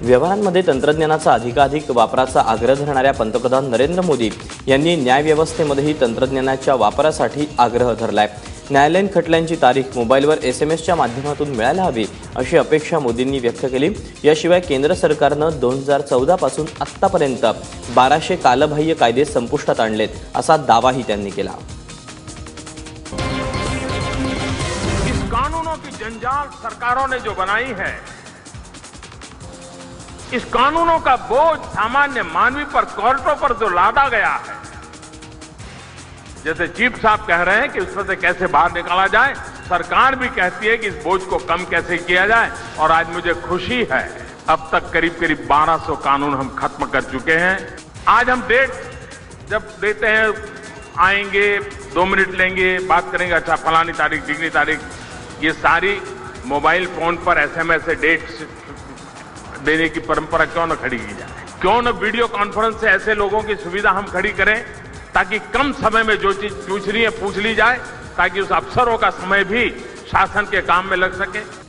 व्यवहारांमध्ये तंत्रज्ञानाचा अधिकाधिक वापराचा आग्रह धरणाऱ्या पंतप्रधान नरेंद्र मोदी यांनी न्यायव्यवस्थेमध्येही तंत्रज्ञानाच्या वापरासाठी आग्रह धरलाय. न्यायालयीन खटल्यांची तारीख मोबाईलवर एस एम एसच्या माध्यमातून मिळायला हवी अशी अपेक्षा मोदींनी व्यक्त केली. याशिवाय केंद्र सरकारनं दोन हजार चौदापासून आत्तापर्यंत बाराशे कालबाह्य कायदे संपुष्टात आणलेत असा दावाही त्यांनी केला. इस कानूनों की जंजाल सरकारों ने जो बनाई है इस कानूनों का बोझ सामान्य मानवी पर कोर्टों पर जो लादा गया है। जैसे चीफ साहब कह रहे हैं कि उसमें से कैसे बाहर निकाला जाए, सरकार भी कहती है कि इस बोझ को कम कैसे किया जाए, और आज मुझे खुशी है, अब तक करीब करीब 1200 कानून हम खत्म कर चुके हैं। आज हम डेट, जब देते हैं, आएँगे, दो मिनट लेंगे, बात करेंगे अच्छा फलानी तारीख डिग्री तारीख, ये सारी मोबाइल फ़ोन पर, एसएमएस से डेट देने की परंपरा क्यों न खड़ी की जाए? क्यों न वीडियो कॉन्फ्रेंस से ऐसे लोगों की सुविधा हम खड़ी करें, ताकि कम समय में जो चीज़ पूछनी है, पूछ ली जाए, ताकि उस अफसरों का समय भी शासन के काम में लग सके।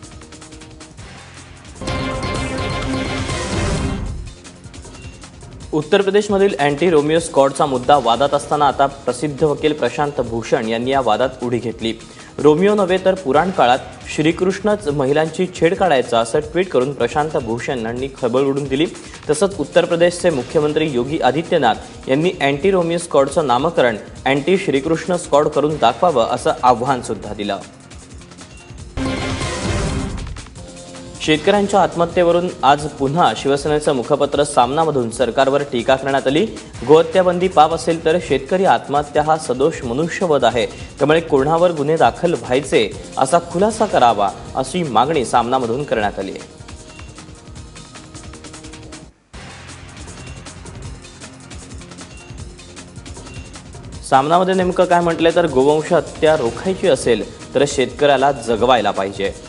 उत्तर प्रदेश प्रदेशमधील अँटी रोमिओ स्कॉडचा मुद्दा वादात असताना आता प्रसिद्ध वकील प्रशांत भूषण यांनी या वादात उडी घेतली. रोमिओ नव्हे तर पुराण काळात श्रीकृष्णच महिलांची छेड काढायचा असं ट्विट करून प्रशांत भूषण यांनी खळबळ उडून दिली. तसंच उत्तर प्रदेशचे मुख्यमंत्री योगी आदित्यनाथ यांनी अँटी रोमिओ स्कॉडचं नामकरण अँटी श्रीकृष्ण स्कॉड करून दाखवावं असं आव्हान सुद्धा दिलं. शेतकऱ्यांच्या आत्महत्येवरून आज पुन्हा शिवसेनेचं मुखपत्र सामनामधून सरकारवर टीका करण्यात आली. गोहत्याबंदी पाप असेल तर शेतकरी आत्महत्या हा सदोष मनुष्यवध आहे. त्यामुळे कोणावर गुन्हे दाखल व्हायचे असा खुलासा करावा अशी मागणी सामनामधून करण्यात आली आहे. सामनामध्ये नेमकं काय म्हटलंय तर गोवंश हत्या रोखायची असेल तर शेतकऱ्याला जगवायला पाहिजे.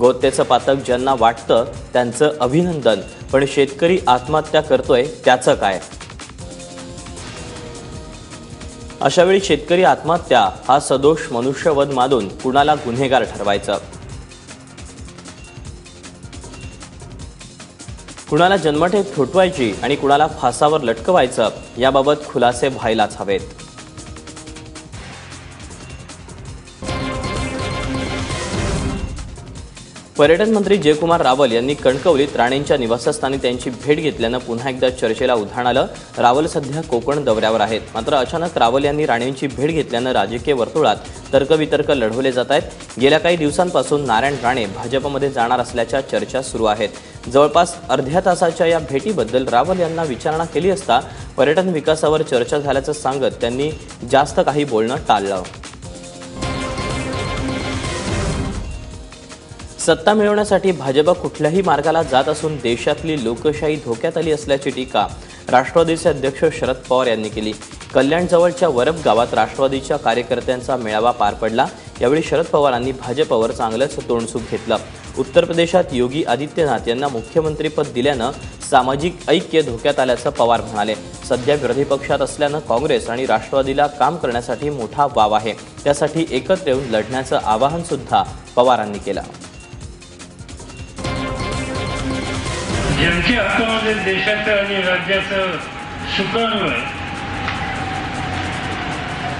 गोत्याचं पातक ज्यांना वाटतं त्यांचं अभिनंदन. पण शेतकरी आत्महत्या करतोय त्याचं काय? अशावेळी शेतकरी आत्महत्या हा सदोष मनुष्यवध मानून कुणाला गुन्हेगार ठरवायचं? कुणाला जन्मठेप ठोठवायची आणि कुणाला फासावर लटकवायचं याबाबत खुलासे व्हायलाच हवेत. पर्यटन मंत्री जयकुमार रावल यांनी कणकवलीत राणेंच्या निवासस्थानी त्यांची भेट घेतल्यानं पुन्हा एकदा चर्चेला उधाण आलं. रावल सध्या कोकण दौऱ्यावर आहेत. मात्र अचानक रावल यांनी राणेंची भेट घेतल्यानं राजकीय वर्तुळात तर्कवितर्क लढवले जात आहेत. गेल्या काही दिवसांपासून नारायण राणे भाजपमध्ये जाणार असल्याच्या चर्चा सुरू आहेत. जवळपास अर्ध्या तासाच्या या भेटीबद्दल रावल यांना विचारणा केली असता पर्यटन विकासावर चर्चा झाल्याचं सांगत त्यांनी जास्त काही बोलणं टाळलं. सत्ता मिळवण्यासाठी भाजप कुठल्याही मार्गाला जात असून देशातली लोकशाही धोक्यात आली असल्याची टीका राष्ट्रवादीचे अध्यक्ष शरद पवार यांनी केली. कल्याणजवळच्या वरब गावात राष्ट्रवादीच्या कार्यकर्त्यांचा मेळावा पार पडला. यावेळी शरद पवारांनी भाजपवर चांगलंच तोंडसूप घेतलं. उत्तर प्रदेशात योगी आदित्यनाथ यांना मुख्यमंत्रीपद दिल्यानं सामाजिक ऐक्य धोक्यात आल्याचं पवार म्हणाले. सध्या विरोधी पक्षात असल्यानं काँग्रेस आणि राष्ट्रवादीला काम करण्यासाठी मोठा वाव आहे. त्यासाठी एकत्र येऊन लढण्याचं आवाहन सुद्धा पवारांनी केलं. ज्यांच्या हातामध्ये देशाचं आणि राज्याचं सुकाणू आहे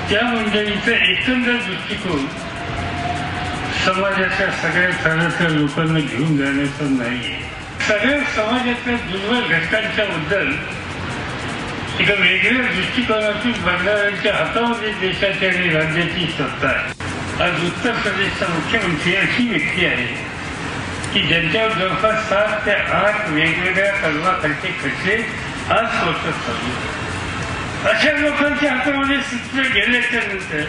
त्या मंडळीचा एकंदर दृष्टिकोन समाजाच्या सगळ्या थरातल्या लोकांना घेऊन जाण्याचा नाहीये. सगळ्या समाजातल्या दुर्बल घटकांच्या बद्दल एका वेगळ्या दृष्टिकोनातून बघणाऱ्यांच्या हातामध्ये देशाची आणि राज्याची सत्ता आहे. आज उत्तर प्रदेशचा मुख्यमंत्री अशी व्यक्ती आहे की ज्यांच्यावर जवळपास सात ते आठ वेगवेगळ्या कलमाखालचे खटले आज कोर्टात चालू अशा लोकांच्या हातामध्ये सूत्र गेल्याच्यानंतर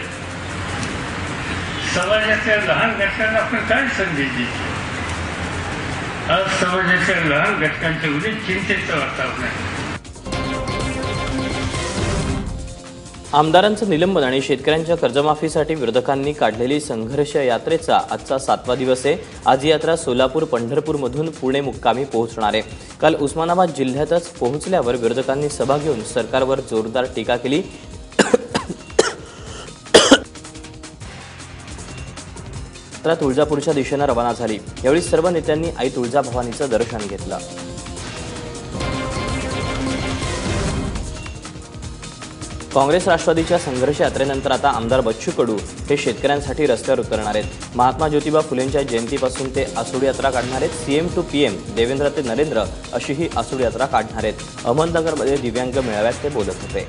समाजाच्या लहान घटकांना आपण काय संदेश देतो? आज समाजाच्या लहान घटकांच्या उद्या चिंतेचं वातावरण आहे. आमदारांचं निलंबन आणि शेतकऱ्यांच्या कर्जमाफीसाठी विरोधकांनी काढलेली संघर्ष यात्रेचा आजचा सातवा दिवस आहे. आज ही यात्रा सोलापूर पंढरपूरमधून पुणे मुक्कामी पोहोचणार आहे. काल उस्मानाबाद जिल्ह्यातच पोहोचल्यावर विरोधकांनी सभा घेऊन सरकारवर जोरदार टीका केली. यात्रा तुळजापूरच्या दिशेनं रवाना झाली. यावेळी सर्व नेत्यांनी आई तुळजाभवानीचं दर्शन घेतलं. काँग्रेस राष्ट्रवादीच्या संघर्ष यात्रेनंतर आता आमदार बच्चू कडू हे शेतकऱ्यांसाठी रस्त्यावर उतरणार आहेत. महात्मा ज्योतिबा फुलेंच्या जयंतीपासून ते आसूड यात्रा काढणार आहेत. सीएम टू पीएम देवेंद्र ते नरेंद्र अशी ही आसूड यात्रा काढणार आहेत. अहमदनगरमध्ये दिव्यांग मेळाव्यात ते बोलत होते.